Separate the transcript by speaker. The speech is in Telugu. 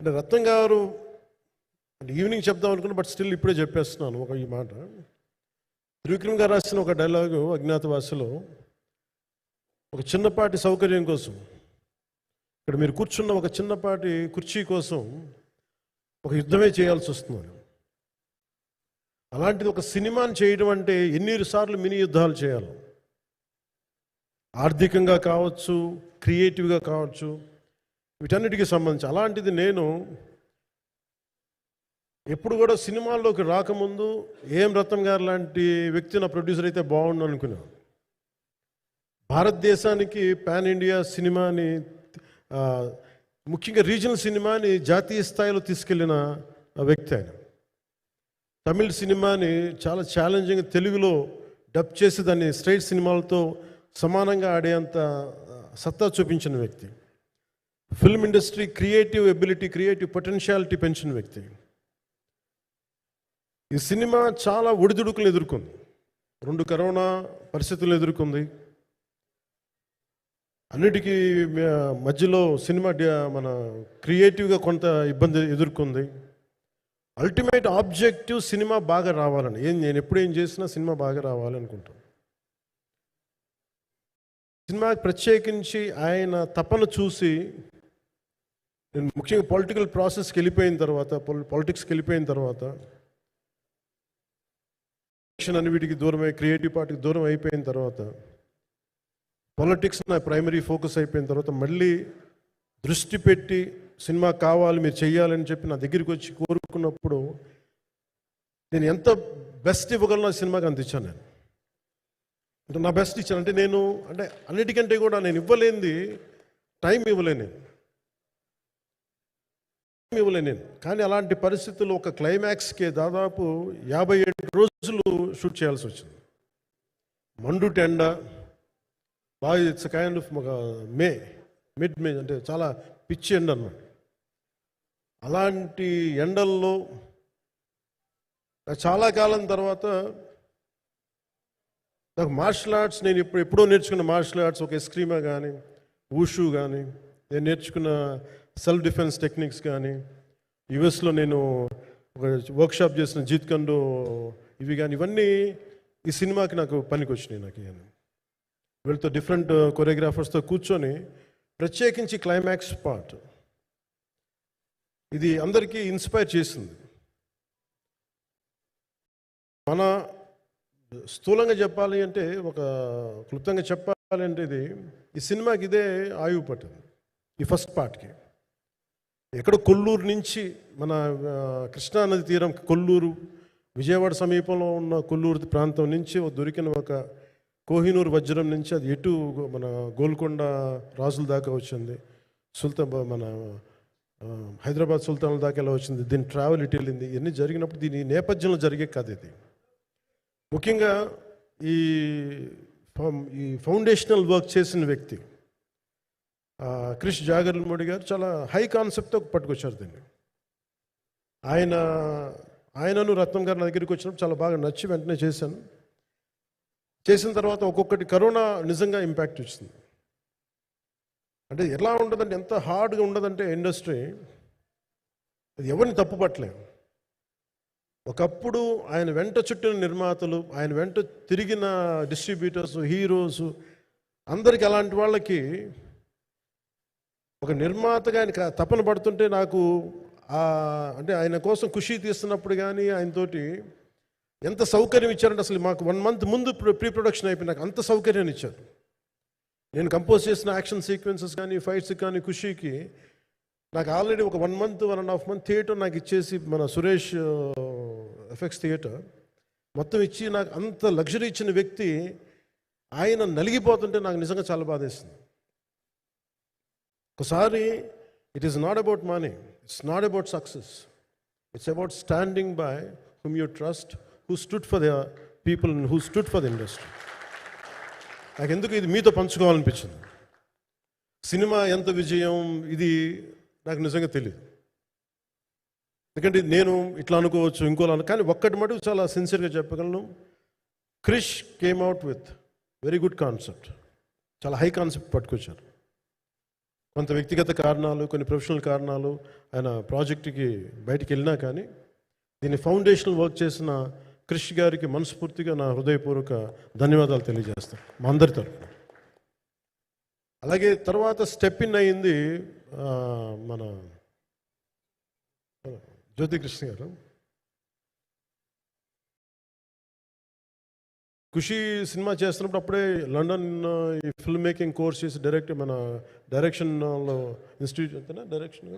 Speaker 1: అంటే రత్నం గారు అంటే ఈవినింగ్ చెప్దాం అనుకున్నా బట్ స్టిల్ ఇప్పుడే చెప్పేస్తున్నాను ఒక ఈ మాట. త్రివిక్రమ్ గారు రాసిన ఒక డైలాగు అజ్ఞాతవాసిలో ఒక చిన్నపాటి సౌకర్యం కోసం ఇక్కడ మీరు కూర్చున్న ఒక చిన్నపాటి కుర్చీ కోసం ఒక యుద్ధమే చేయాల్సి వస్తున్నారు అలాంటిది ఒక సినిమాని చేయడం అంటే ఎన్ని సార్లు మినీ యుద్ధాలు చేయాలి. ఆర్థికంగా కావచ్చు క్రియేటివ్గా కావచ్చు వీటన్నిటికీ సంబంధించి అలాంటిది నేను ఎప్పుడు కూడా సినిమాల్లోకి రాకముందు ఏం రత్నం గారు లాంటి వ్యక్తి నా ప్రొడ్యూసర్ అయితే బాగుండు అనుకున్నాను భారతదేశానికి పాన్ ఇండియా సినిమాని ముఖ్యంగా రీజనల్ సినిమాని జాతీయ స్థాయిలో తీసుకెళ్ళిన వ్యక్తి ఆయన. తమిళ సినిమాని చాలా ఛాలెంజింగ్ తెలుగులో డబ్ చేసి దాన్ని స్ట్రైట్ సినిమాలతో సమానంగా ఆడేంత సత్తా చూపించిన వ్యక్తి. Film industry creative ability creative potentiality పెంచిన వ్యక్తి. ఈ సినిమా చాలా ఒడిదుడుకులు ఎదుర్కొంది. రెండు కరోనా పరిస్థితులు ఎదుర్కొంది. అన్నిటికీ మధ్యలో సినిమా మన క్రియేటివ్గా కొంత ఇబ్బంది ఎదుర్కొంది. అల్టిమేట్ ఆబ్జెక్టివ్ సినిమా బాగా రావాలని ఏం నేను ఎప్పుడు ఏం చేసినా సినిమా బాగా రావాలి అనుకుంటాను సినిమా ప్రత్యేకించి ఆయన తపన చూసి నేను ముఖ్యంగా పొలిటికల్ ప్రాసెస్కి వెళ్ళిపోయిన తర్వాత పొలిటిక్స్కి వెళ్ళిపోయిన తర్వాత ఎలక్షన్ అని వీటికి దూరమై క్రియేటివ్ పార్టీకి దూరం అయిపోయిన తర్వాత పొలిటిక్స్ నా ప్రైమరీ ఫోకస్ అయిపోయిన తర్వాత మళ్ళీ దృష్టి పెట్టి సినిమా కావాలి మీరు చెయ్యాలని చెప్పి నా దగ్గరికి వచ్చి కోరుకున్నప్పుడు నేను ఎంత బెస్ట్ ఇవ్వగలను ఆ సినిమాకి అందించాను నేను. అంటే నా బెస్ట్ ఇచ్చాను. అంటే నేను అంటే అన్నిటికంటే కూడా నేను ఇవ్వలేనిది టైం ఇవ్వలేను నేను. ఇవ్వలే నేను. కానీ అలాంటి పరిస్థితుల్లో ఒక క్లైమాక్స్కి దాదాపు యాభై ఏడు రోజులు షూట్ చేయాల్సి వచ్చింది. మండు టెండ బాగా ఇట్స్ కైండ్ ఆఫ్ ఒక మే మిడ్ మే అంటే చాలా పిచ్చి ఎండ అన్నమాట. అలాంటి ఎండల్లో చాలా కాలం తర్వాత నాకు మార్షల్ ఆర్ట్స్ నేను ఇప్పుడు ఎప్పుడో నేర్చుకున్న మార్షల్ ఆర్ట్స్ ఒక ఎస్క్రీమా కానీ ఊషు కానీ నేను నేర్చుకున్న సెల్ఫ్ డిఫెన్స్ టెక్నిక్స్ కానీ యుఎస్లో నేను ఒక వర్క్షాప్ చేసిన జీత్ కండో ఇవి కానీ ఇవన్నీ ఈ సినిమాకి నాకు పనికి వచ్చినాయి నాకు ఇవన్నీ వీళ్ళతో డిఫరెంట్ కొరియోగ్రాఫర్స్తో uh, కూర్చొని ప్రత్యేకించి క్లైమాక్స్ పార్ట్ ఇది అందరికీ ఇన్స్పైర్ చేసింది. మన స్థూలంగా చెప్పాలి అంటే ఒక క్లుప్తంగా చెప్పాలి అంటే ఇది ఈ సినిమాకి ఇదే ఆయువు పట్టింది. ఈ ఫస్ట్ పార్ట్కి ఎక్కడ కొల్లూరు నుంచి మన కృష్ణానది తీరం కొల్లూరు విజయవాడ సమీపంలో ఉన్న కొల్లూరు ప్రాంతం నుంచి దొరికిన ఒక కోహినూరు వజ్రం నుంచి అది ఎటు మన గోల్కొండ రాజుల దాకా వచ్చింది. సుల్తాన్ మన హైదరాబాద్ సుల్తాన్ల దాకా ఎలా వచ్చింది దీని ట్రావెల్ ఇటు వెళ్ళింది ఇవన్నీ జరిగినప్పుడు దీని నేపథ్యంలో జరిగే కథ ఇది. ముఖ్యంగా ఈ ఈ ఫౌండేషనల్ వర్క్ చేసిన వ్యక్తి క్రిష్ జాగర్ల మోడీ గారు చాలా హై కాన్సెప్ట్తో పట్టుకొచ్చారు దీన్ని. ఆయన ఆయనను రత్నం గారు నా దగ్గరికి వచ్చినప్పుడు చాలా బాగా నచ్చి వెంటనే చేశాను. చేసిన తర్వాత ఒక్కొక్కటి కరోనా నిజంగా ఇంపాక్ట్ వచ్చింది అంటే ఎలా ఉండదంటే ఎంత హార్డ్గా ఉండదంటే ఇండస్ట్రీ అది ఎవరిని తప్పుపట్టలేము ఒకప్పుడు ఆయన వెంట చుట్టిన నిర్మాతలు ఆయన వెంట తిరిగిన డిస్ట్రిబ్యూటర్స్ హీరోస్ అందరికి అలాంటి వాళ్ళకి ఒక నిర్మాతగా ఆయన తపన పడుతుంటే నాకు అంటే ఆయన కోసం ఖుషి తీస్తున్నప్పుడు కానీ ఆయనతోటి ఎంత సౌకర్యం ఇచ్చారంటే అసలు మాకు వన్ మంత్ ముందు ప్రీ ప్రొడక్షన్ అయిపోయి నాకు అంత సౌకర్యాన్ని ఇచ్చారు. నేను కంపోజ్ చేసిన యాక్షన్ సీక్వెన్సెస్ కానీ ఫైట్స్ కానీ ఖుషీకి నాకు ఆల్రెడీ ఒక one month one and half month theatre నాకు ఇచ్చేసి మన సురేష్ ఎఫెక్ట్స్ థియేటర్ మొత్తం ఇచ్చి నాకు అంత లగ్జరీ ఇచ్చిన వ్యక్తి ఆయన నలిగిపోతుంటే నాకు నిజంగా చాలా బాధేస్తుంది ఒకసారి it is not about money it's not about success it's about standing by whom you trust who stood for the people who stood for the industry నాకు ఎందుకు ఇది మీతో పంచుకోవాలనిపించింది? సినిమా ఎంత విజయం ఇది నాకు నిజంగా తెలియదు ఎందుకంటే నేను ఇట్లా అనుకోవచ్చు ఇంకోలా అను కానీ ఒక్కటి మటుకు చాలా సిన్సియర్గా చెప్పగలను. Krish came out with very good concept చాలా హై కాన్సెప్ట్ పట్టుకొచ్చారు. కొంత వ్యక్తిగత కారణాలు కొన్ని ప్రొఫెషనల్ కారణాలు ఆయన ప్రాజెక్టుకి బయటికి వెళ్ళినా కానీ దీని ఫౌండేషనల్ వర్క్ చేసిన క్రిష్ గారికి మనస్ఫూర్తిగా నా హృదయపూర్వక ధన్యవాదాలు తెలియజేస్తాను మా అందరి తరఫున. అలాగే తర్వాత స్టెప్ ఇన్ అయింది మన జ్యోతి కృష్ణ గారు. ఖుషి సినిమా చేస్తున్నప్పుడు అప్పుడే లండన్ ఈ ఫిల్మ్ మేకింగ్ కోర్స్ చేసి డైరెక్ట్ మన డైరెక్షన్ ఇన్స్టిట్యూట్ అంతేనా? డైరెక్షన్